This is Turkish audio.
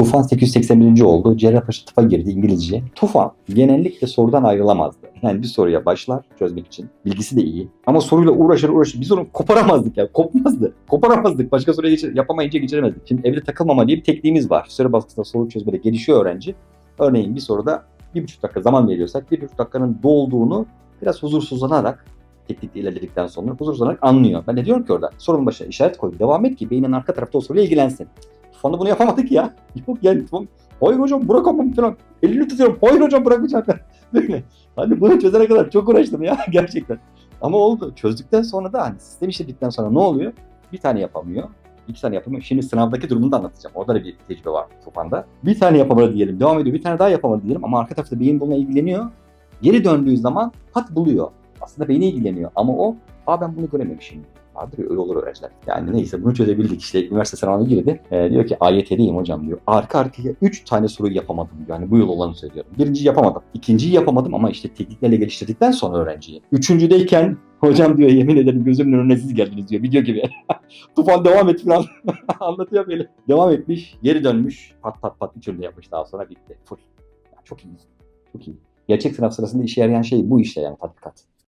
Tufan 881. oldu. Cerrahpaşa tıpa girdi İngilizce. Tufan genellikle sorudan ayrılamazdı. Yani bir soruya başlar çözmek için. Bilgisi de iyi. Ama soruyla uğraşır uğraşır. Biz onu koparamazdık ya. Kopmazdı. Koparamazdık. Başka soruya geçir, yapamayınca geçiremezdik. Şimdi evde takılmama diye bir tekniğimiz var. Süre baskısında soru çözmede gelişiyor öğrenci. Örneğin bir soruda bir buçuk dakika zaman veriyorsak bir buçuk dakikanın dolduğunu biraz huzursuzlanarak teknikle ilerledikten sonra huzursuzlanarak anlıyor. Ben de diyorum ki orada sorunun başına işaret koy. Devam et ki beynin arka tarafta o soruyla ilgilensin. Tufan'da bunu yapamadık ya. Yok yani Tufan, hayır hocam bırakamam falan. Elini tutuyorum. Hayır hocam bırakmayacağım. Böyle. Hani bunu çözene kadar çok uğraştım ya gerçekten. Ama oldu. Çözdükten sonra da hani sistem işledikten sonra ne oluyor? Bir tane yapamıyor. iki tane yapamıyor. Şimdi sınavdaki durumunu da anlatacağım. Orada da bir tecrübe var Tufan'da. Bir tane yapamadı diyelim. Devam ediyor. Bir tane daha yapamadı diyelim. Ama arka tarafta beyin bununla ilgileniyor. Geri döndüğü zaman pat buluyor. Aslında beyni ilgileniyor. Ama o, aa ben bunu görememişim. Vardır öyle olur öğrenciler. Yani neyse bunu çözebildik. İşte üniversite sınavına girdi. Ee, diyor ki AYT'deyim hocam diyor. Arka arkaya 3 tane soruyu yapamadım diyor. Yani bu yıl olanı söylüyorum. Birinciyi yapamadım. İkinciyi yapamadım ama işte tekniklerle geliştirdikten sonra öğrenciyi. Üçüncüdeyken hocam diyor yemin ederim gözümün önüne siz geldiniz diyor. Video gibi. Tufan devam et falan. Anlatıyor böyle. Devam etmiş. Geri dönmüş. Pat pat pat üçünü yapmış daha sonra bitti. Full. Yani çok iyi. Çok iyi. Gerçek sınav sırasında işe yarayan şey bu işte yani tatbikat.